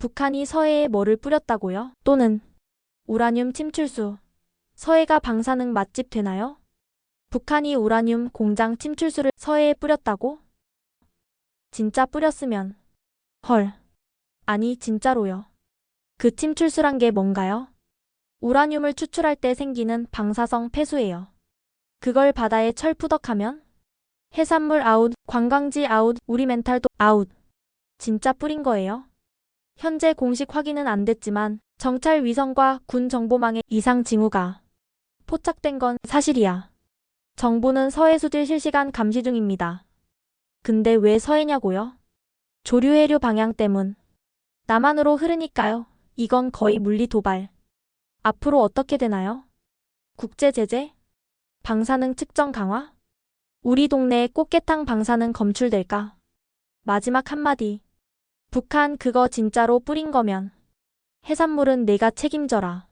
북한이 서해에 뭐를 뿌렸다고요? 또는 우라늄 침출수. 서해가 방사능 맛집 되나요? 북한이 우라늄 공장 침출수를 서해에 뿌렸다고? 진짜 뿌렸으면. 헐. 아니, 진짜로요. 그 침출수란 게 뭔가요? 우라늄을 추출할 때 생기는 방사성 폐수예요. 그걸 바다에 철푸덕하면 해산물 아웃, 관광지 아웃, 우리 멘탈도 아웃. 진짜 뿌린 거예요? 현재 공식 확인은 안 됐지만 정찰 위성과 군 정보망에 이상 징후가 포착된 건 사실이야. 정부는 서해 수질 실시간 감시 중입니다. 근데 왜 서해냐고요? 조류 해류 방향 때문. 남한으로 흐르니까요. 이건 거의 물리 도발. 앞으로 어떻게 되나요? 국제 제재? 방사능 측정 강화? 우리 동네에 꽃게탕 방사능 검출될까? 마지막 한마디. 북한 그거 진짜로 뿌린 거면 해산물은 내가 책임져라.